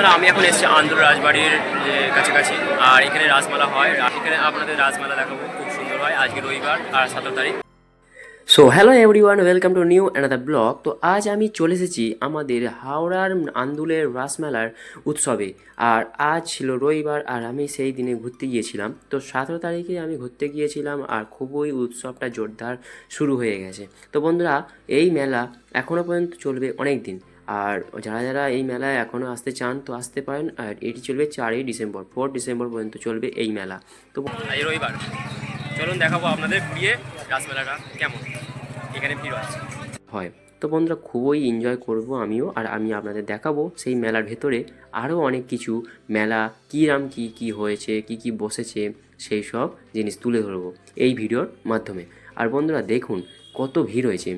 বন্ধুরা আমি এখন এসেছি আন্দুল রাজবাড়ির কাছাকাছি। আর এখানে রাজমালা হয়। এখানে আপনাদের রাজমালা দেখাবো। খুব সুন্দর হয়। আজকে রবিবার, আর সতেরো তারিখ। So hello everyone welcome to new another blog তো আজ আমি চলে এসেছি আমাদের হাওড়ার আন্দুলের রাসমেলার উৎসবে। আর আজ ছিল রবিবার, আর আমি সেই দিনে ঘুরতে গিয়েছিলাম। তো সতেরো তারিখে আমি ঘুরতে গিয়েছিলাম, আর খুবই উৎসবটা জোরদার শুরু হয়ে গেছে। তো বন্ধুরা, এই মেলা এখনও পর্যন্ত চলবে অনেক দিন আর যারা যারা এই মেলায় এখনও আসতে চান তো আসতে পারেন আর এটি চলবে চারই ডিসেম্বর ফোর ডিসেম্বর পর্যন্ত চলবে এই মেলা। তো এই রবিবার। চলুন দেখাবো আপনাদের ঘুরিয়ে রাসমেলাটা কেমন এখানে ভিড় আছে। হয়। তো বন্ধুরা খুবই এনজয় করব আমিও আর আমি আপনাদের দেখাবো সেই মেলার ভেতরে আরও অনেক কিছু। মেলা কী রাম কী কী হয়েছে কি কি বসেছে সেই সব জিনিস তুলে ধরবো এই ভিডিওর মাধ্যমে। আর বন্ধুরা দেখুন কত ভিড় হয়েছে।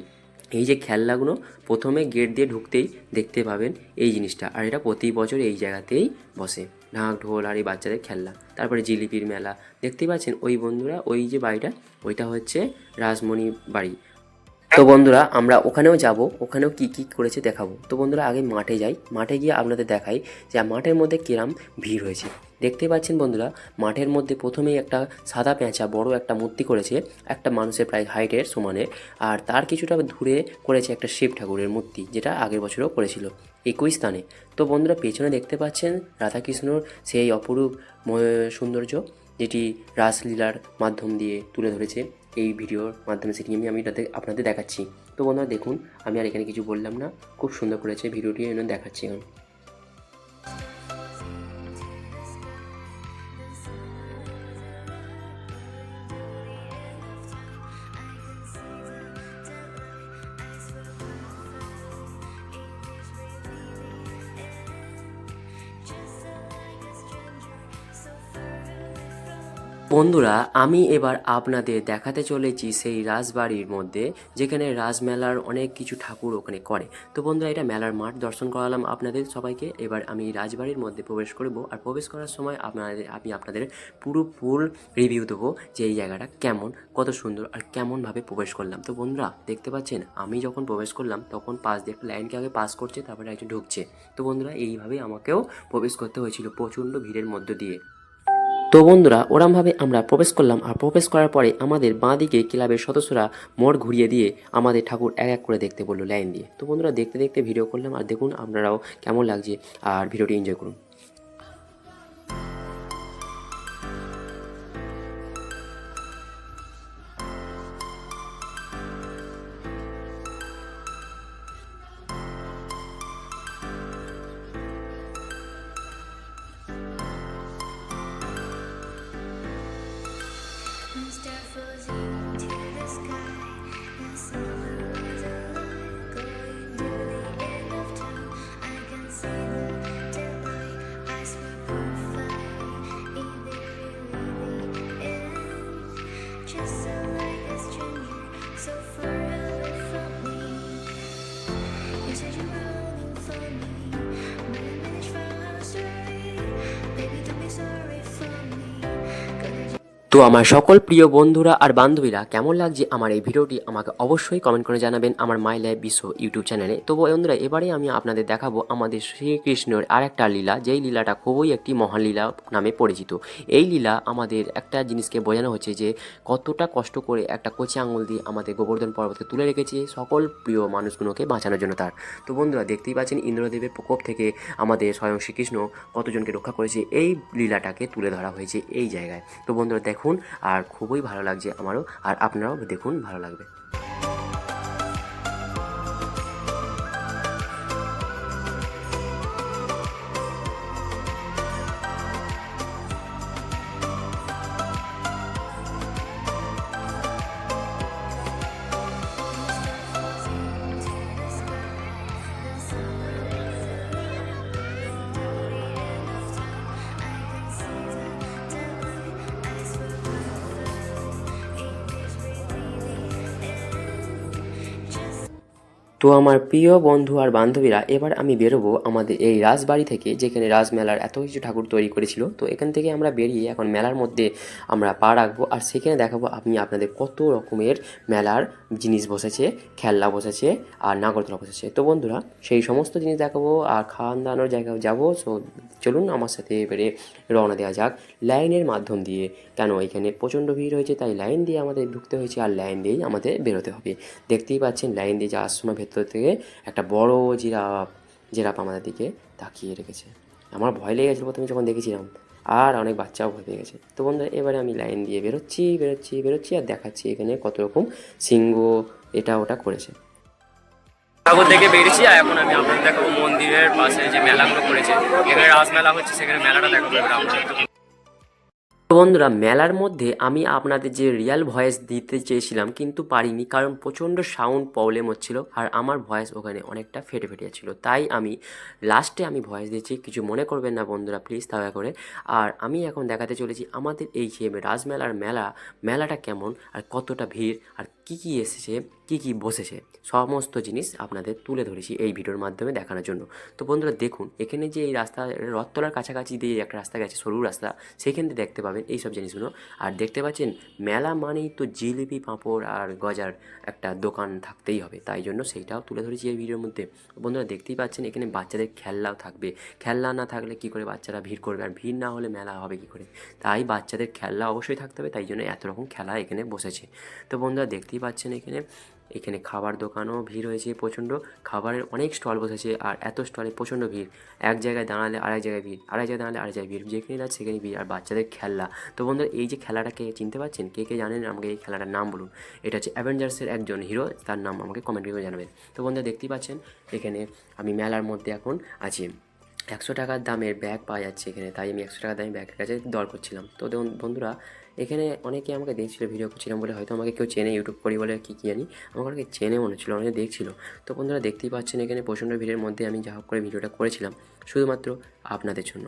এই যে খেলনাগুলো প্রথমে গেট দিয়ে ঢুকতেই দেখতে পাবেন এই জিনিসটা। আর এটা প্রতি বছর এই জায়গাতেই বসে। ঢাক ঢোল আর এই বাচ্চাদের খেলনা। তারপরে জিলিপির মেলা। দেখতে পাচ্ছেন ওই বন্ধুরা, ওই যে বাড়িটা, ওইটা হচ্ছে রাজমণি বাড়ি। তো বন্ধুরা, আমরা ওখানেও যাব, ওখানেও কি কি করেছে দেখাবো। তো বন্ধুরা, আগে মাঠে যাই। মাঠে গিয়ে আপনাদের দেখাই যে মাঠের মধ্যে কিরাম ভিড় হয়েছে। দেখতে পাচ্ছেন বন্ধুরা, মাঠের মধ্যে প্রথমেই একটা সাদা পেঁচা, বড় একটা মূর্তি করেছে একটা মানুষের প্রায় হাইটের সমানে আর তার কিছুটা দূরে করেছে একটা শিব ঠাকুরের মূর্তি, যেটা আগের বছরও করেছিল একই স্থানে। তো বন্ধুরা, পেছনে দেখতে পাচ্ছেন রাধাকৃষ্ণর সেই অপরূপ সৌন্দর্য, যেটি রাসলীলার মাধ্যম দিয়ে তুলে ধরেছে। এই ভিডিওর মাধ্যমে সেটি আমি আমি এটাতে আপনাদের দেখাচ্ছি। তো বন্ধুরা দেখুন, আমি আর এখানে কিছু বললাম না। খুব সুন্দর করেছে ভিডিওটি এনে দেখাচ্ছি এখন। বন্ধুরা, আমি এবার আপনাদের দেখাতে চলেছি সেই রাজবাড়ির মধ্যে, যেখানে রাজমেলার অনেক কিছু ঠাকুর ওখানে করে। তো বন্ধুরা, এটা মেলার মাঠ, দর্শন করালাম আপনাদের সবাইকে। এবার আমি রাজবাড়ির মধ্যে প্রবেশ করব আর প্রবেশ করার সময় আপনাদের, আমি আপনাদের পুরো ফুল রিভিউ দেবো যে এই জায়গাটা কেমন, কত সুন্দর আর কেমনভাবে প্রবেশ করলাম। তো বন্ধুরা, দেখতে পাচ্ছেন, আমি যখন প্রবেশ করলাম, তখন পাশ দিয়ে একটা লাইনকে আগে পাস করছে, তারপরে একজন ঢুকছে। তো বন্ধুরা, এইভাবেই আমাকেও প্রবেশ করতে হয়েছিল প্রচণ্ড ভিড়ের মধ্য দিয়ে। তো বন্ধুরা, ওরমভাবে আমরা প্রবেশ করলাম আর প্রবেশ করার পরে আমাদের বাঁ দিকে ক্লাবের সদস্যরা মোড় ঘুরিয়ে দিয়ে আমাদের ঠাকুর এক এক করে দেখতে বলল লাইন দিয়ে। তো বন্ধুরা, দেখতে দেখতে ভিডিও করলাম আর দেখুন আপনারাও কেমন লাগছে আর ভিডিওটি এনজয় করুন। তো আমার সকল প্রিয় বন্ধুরা আর বান্ধবীরা, কেমন লাগছে আমার এই ভিডিওটি আমাকে অবশ্যই কমেন্ট করে জানাবেন আমার মাই লাইফ বিশ্ব ইউটিউব চ্যানেলে তো বন্ধুরা, এবারে আমি আপনাদের দেখাবো আমাদের শ্রীকৃষ্ণের আর একটা লীলা, যেই লীলাটা খুবই একটি মহান লীলা নামে পরিচিত। এই লীলা আমাদের একটা জিনিসকে বোঝানো হচ্ছে যে কতটা কষ্ট করে একটা কচি আঙুল দিয়ে আমাদের গোবর্ধন পর্বতকে তুলে রেখেছে সকল প্রিয় মানুষগুলোকে বাঁচানোর জন্য তার। তো বন্ধুরা, দেখতেই পাচ্ছেন ইন্দ্রদেবের প্রকোপ থেকে আমাদের স্বয়ং শ্রীকৃষ্ণ কতজনকে রক্ষা করেছে, এই লীলাটাকে তুলে ধরা হয়েছে এই জায়গায়। তো বন্ধুরা দেখুন আর খুবই ভালো লাগছে আমারও আর আপনারাও দেখুন ভালো লাগবে। তো আমার প্রিয় বন্ধু আর বান্ধবীরা, এবার আমি বেরোবো আমাদের এই রাজবাড়ি থেকে, যেখানে রাজমেলার এত কিছু ঠাকুর তৈরি করেছিল। তো এখান থেকে আমরা বেরিয়ে এখন মেলার মধ্যে আমরা পা রাখব আর সেখানে দেখাবো আমি আপনাদের কত রকমের মেলার জিনিস বসেছে, খেলনা বসেছে আর নাগরদোলা বসেছে। তো বন্ধুরা, সেই সমস্ত জিনিস দেখাবো আর খাওয়ান দাওয়ানোর জায়গায় যাব। সো চলুন আমার সাথে এবারে রওনা দেওয়া যাক লাইনের মাধ্যম দিয়ে। কেন এখানে প্রচণ্ড ভিড় হয়েছে, তাই লাইন দিয়ে আমাদের ঢুকতে হয়েছে আর লাইন দিয়েই আমাদের বেরোতে হবে। দেখতেই পাচ্ছেন, লাইন দিয়ে যাওয়ার সময় ভেতর থেকে একটা বড় জিরাফ জিরাফ আমাদের দিকে তাকিয়ে রেখেছে। আমার ভয় লেগে গেছিল প্রথমে যখন দেখেছিলাম, আর অনেক বাচ্চাও ভয় পেয়ে গেছে। তো বন্ধুরা, এবারে আমি লাইন দিয়ে বেরোচ্ছি বেরোচ্ছি বেরোচ্ছি আর দেখাচ্ছি এখানে কত রকম সিংহ এটা ওটা করেছে। ঠাকুর থেকে বেরিয়েছি আর এখন আমি আপনাদের দেখাবো মন্দিরের পাশে যে মেলাগুলো করেছে। এখানে রাস মেলা হচ্ছে, সেখানে মেলাটা দেখাবো। তো বন্ধুরা, মেলার মধ্যে আমি আপনাদের যে রিয়াল ভয়েস দিতে চেয়েছিলাম কিন্তু পারিনি কারণ প্রচণ্ড সাউন্ড প্রবলেম হচ্ছিল আর আমার ভয়েস ওখানে অনেকটা ফেটে ফেটে ছিল তাই আমি লাস্টে আমি ভয়েস দিয়েছি কিছু মনে করবেন না বন্ধুরা প্লিজ দয়া করে। আর আমি এখন দেখাতে চলেছি আমাদের এই যে রাজমেলার মেলা, মেলাটা কেমন আর কতটা ভিড় আর কি কি এসেছে, কি কি বসেছে, সমস্ত জিনিস আপনাদের তুলে ধরেছি এই ভিডিওর মাধ্যমে দেখানোর জন্য। তো বন্ধুরা দেখুন, এখানে যে এই রাস্তা, রথতলার কাছাকাছি দিয়ে একটা রাস্তা গেছে, সরু রাস্তা সেইখান থেকে দেখতে পাবেন এই সব জিনিসগুলো। আর দেখতে পাচ্ছেন, মেলা মানেই তো জিলিপি, পাঁপড় আর গজার একটা দোকান থাকতেই হবে। তাই জন্য সেইটাও তুলে ধরেছি এই ভিডিওর মধ্যে। বন্ধুরা দেখতেই পাচ্ছেন, এখানে বাচ্চাদের খেলনাও থাকবে। খেলনা না থাকলে কি করে বাচ্চারা ভিড় করবে? আর ভিড় না হলে মেলা হবে কি করে? তাই বাচ্চাদের খেলনা অবশ্যই থাকতে হবে। তাই জন্য এত রকম খেলা এখানে বসেছে। তো বন্ধুরা দেখতেই পাচ্ছেন এখানে। এখানে খাবার দোকানও ভিড় হয়েছে প্রচণ্ড। খাবারের অনেক স্টল বসেছে আর এত স্টলে প্রচণ্ড ভিড়। এক জায়গায় দাঁড়ালে আরেক জায়গায় ভিড়, আরেক জায়গায় দাঁড়ালে আরেক জায়গায় ভিড় যেখানে যাচ্ছে সেখানে ভিড়। আর বাচ্চাদের খেলনা। তো বন্ধুরা, এই যে খেলাটাকে চিনতে পারছেন কে কে জানেন? আমাকে এই খেলাটার নাম বলুন। এটা হচ্ছে অ্যাভেঞ্জার্সের একজন হিরো, তার নাম আমাকে কমেন্ট করে জানাবেন। তো বন্ধুরা, দেখতেই পাচ্ছেন? এখানে আমি মেলার মধ্যে এখন আছি। একশো টাকার দামের ব্যাগ পাওয়া যাচ্ছে এখানে, তাই আমি একশো টাকার দামের ব্যাগের কাছে দর করছিলাম। তো দেখুন বন্ধুরা, এখানে অনেকে আমাকে দেখছিল ভিডিও করছিলাম বলে হয়তো আমাকে কেউ চেনে ইউটিউব করি বলে কী কী জানি আমাকে অনেকে চেনে মনে হচ্ছিল, অনেকে দেখছিল। তো বন্ধুরা দেখতেই পাচ্ছেন এখানে প্রচণ্ড ভিড়ের মধ্যে আমি যা হোক করে ভিডিওটা করেছিলাম, শুধুমাত্র আপনাদের জন্য।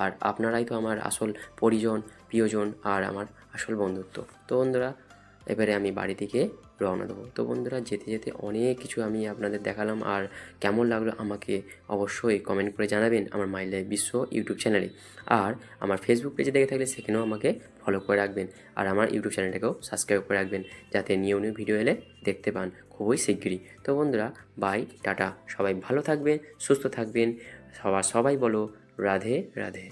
আর আপনারাই তো আমার আসল পরিজন, প্রিয়জন, আর আমার আসল বন্ধুত্ব। তো বন্ধুরা এবারে আমি বাড়ি থেকে রওনা দেবো। তো বন্ধুরা, যেতে যেতে অনেক কিছু আমি আপনাদের দেখালাম আর কেমন লাগল আমাকে অবশ্যই কমেন্ট করে জানাবেন আমার মাই লাইফ বিশ্ব ইউটিউব চ্যানেলে আর আমার ফেসবুক পেজে দেখে থাকলে সেখানেও আমাকে ফলো করে রাখবেন আর আমার ইউটিউব চ্যানেলটাকেও সাবস্ক্রাইব করে রাখবেন যাতে নিউ নিউ ভিডিও এলে দেখতে পান খুবই শিগগিরই। তো বন্ধুরা বাই টাটা। সবাই ভালো থাকবেন, সুস্থ থাকবেন। সবার সবাই বলো, রাধে রাধে।